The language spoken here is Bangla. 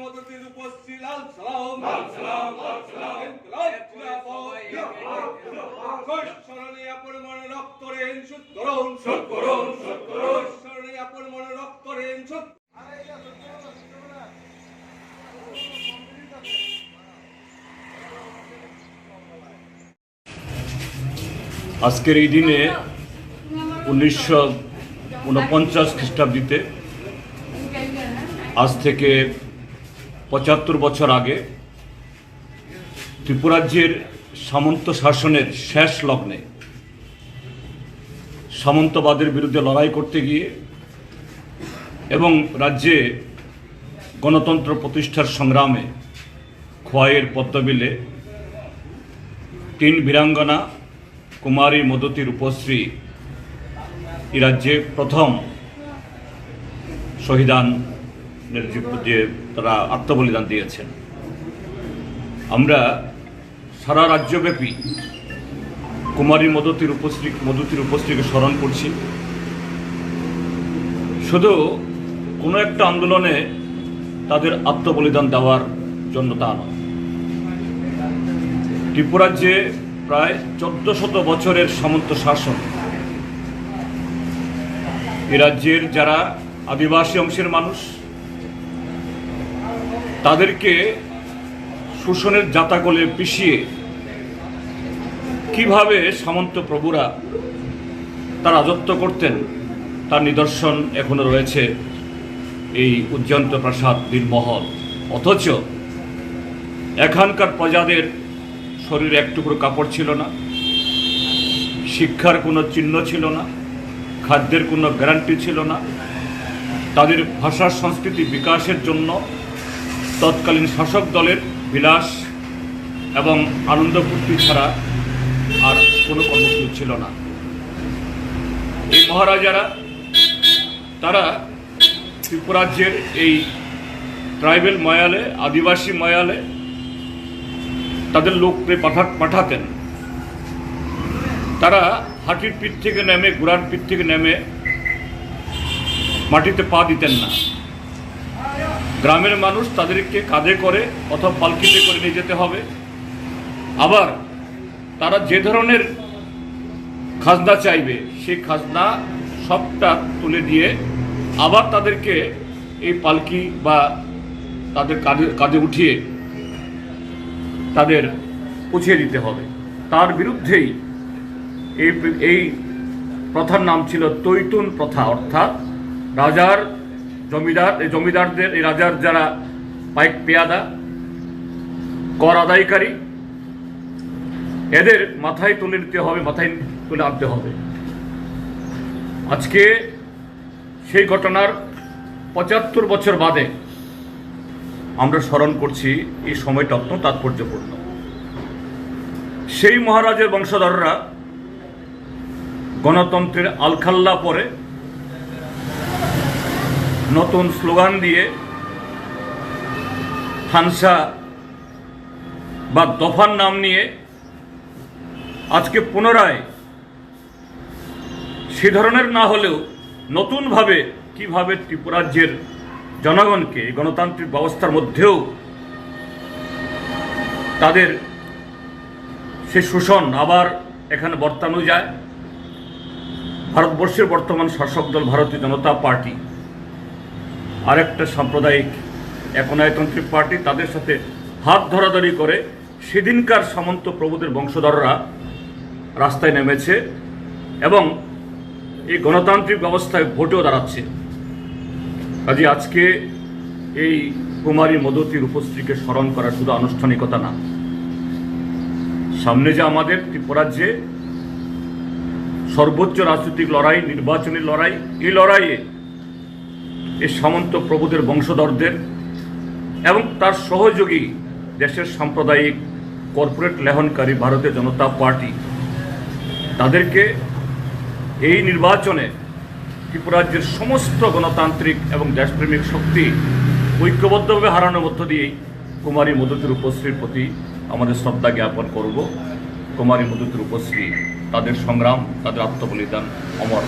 মদতির উপস্থিত লাল সালাম লাল সালাম। লাল সালাম ইনকলাব জিন্দাবাদ স্মরণে আপন মনে রক্ত রেন শুদ্ধ করুন। শুদ্ধ করুন শুদ্ধ করুন। স্মরণে আপন মনে রক্ত রেন শুদ্ধ আজকের এই দিনে উনিশশো উনপঞ্চাশ খ্রিস্টাব্দীতে আজ থেকে পঁচাত্তর বছর আগে ত্রিপুরাজ্যের সামন্ত শাসনের শেষ লগ্নে সামন্তবাদের বিরুদ্ধে লড়াই করতে গিয়ে এবং রাজ্যে গণতন্ত্র প্রতিষ্ঠার সংগ্রামে খোয়াইয়ের পদ্মবিলে তিন বীরাঙ্গনা, কুমারী মদতির উপশ্রী রাজ্যে প্রথম শহীদানের যে- তারা আত্মবলিদান দিয়েছেন। আমরা সারা রাজ্যব্যাপী কুমারী মদতির উপশ্রী মদতির উপশ্রীকে স্মরণ করছি। শুধু কোনো একটা আন্দোলনে তাদের আত্মবলিদান দেওয়ার জন্য তা নয়। ত্রিপুরাজ্যে প্রায় চোদ্দ শত বছরের সামন্ত শাসন, এ রাজ্যের যারা আদিবাসী অংশের মানুষ তাদেরকে শোষণের জাতাকলে পিষিয়ে কীভাবে সামন্ত প্রভুরা তার রাজত্ব করতেন, তার নিদর্শন এখনও রয়েছে এই উজ্জন্ত প্রাসাদ দিনমহল অথচ এখানকার প্রজাদের শরীরে এক টুকরো কাপড় ছিল না, শিক্ষার কোনো চিহ্ন ছিল না, খাদ্যের কোনো গ্যারান্টি ছিল না। তাদের ভাষা সংস্কৃতি বিকাশের জন্য তৎকালীন শাসক দলের বিলাস এবং আনন্দ ফুর্তি ছাড়া আর কোনো কর্মসূচি ছিল না। এই মহারাজারা, তারা ত্রিপুরাজ্যের এই ট্রাইবেল ময়ালে, আদিবাসী ময়ালে তাদের লোককে পাঠা, পাঠাতেন। তারা হাতির পিঠ থেকে নেমে, ঘোড়ার পিঠ থেকে নেমে মাটিতে পা দিতেন না। গ্রামের মানুষ তাদেরকে কাঁধে করে অথবা পালকিতে করে নিয়ে যেতে হবে। আবার তারা যে ধরনের খাজনা চাইবে, সেই খাজনা সবটা তুলে দিয়ে আবার তাদেরকে এই পালকি বা তাদের কাজে কাজে উঠিয়ে তাদের পুছিয়ে দিতে হবে। তার বিরুদ্ধেই এই এই প্রথার নাম ছিল তৈতুন প্রথা, অর্থাৎ রাজার জমিদার এই জমিদারদের, এই রাজার যারা পাইক পেয়াদা, কর আদায়কারী, এদের মাথায় তুলে নিতে হবে, মাথায় তুলে আনতে হবে। আজকে সেই ঘটনার পঁচাত্তর বছর বাদে আমরা স্মরণ করছি, এই সময়টা অত্যন্ত তাৎপর্যপূর্ণ। সেই মহারাজের বংশধররা গণতন্ত্রের আলখাল্লা পরে নতুন স্লোগান দিয়ে হানসা বা দফার নাম নিয়ে আজকে পুনরায় সে ধরনের না হলেও নতুনভাবে কীভাবে ত্রিপুরাজ্যের জনগণকে, গণতান্ত্রিক ব্যবস্থার মধ্যেও তাদের সে শোষণ আবার এখানে বর্তানো যায়, ভারতবর্ষের বর্তমান শাসক দল, ভারতীয় জনতা পার্টি আরেকটা সাম্প্রদায়িক একনায়তান্ত্রিক পার্টি তাদের সাথে হাত ধরাধরি করে সেদিনকার সামন্ত প্রভুদের বংশধররা রাস্তায় নেমেছে এবং এই গণতান্ত্রিক ব্যবস্থায় ভোটেও দাঁড়াচ্ছে। কাজে আজকে এই কুমারী মদতির উপস্থিতিকে স্মরণ করা শুধু আনুষ্ঠানিকতা না, সামনে যে আমাদের ত্রিপুরাজ্যে সর্বোচ্চ রাজনৈতিক লড়াই, নির্বাচনী লড়াই, এই লড়াইয়ে এই সামন্ত প্রভুদের বংশধরদের এবং তার সহযোগী দেশের সাম্প্রদায়িক কর্পোরেট লেহনকারী ভারতীয় জনতা পার্টি। তাদেরকে এই নির্বাচনে ত্রিপুরাজ্যের সমস্ত গণতান্ত্রিক এবং দেশপ্রেমিক শক্তি ঐক্যবদ্ধভাবে হারানোর মধ্য দিয়েই কুমারী মধুতির উপশ্রীর প্রতি আমাদের শ্রদ্ধা জ্ঞাপন করব। কুমারী মধুতির উপশ্রী তাদের সংগ্রাম, তাদের আত্মবলিদান অমর।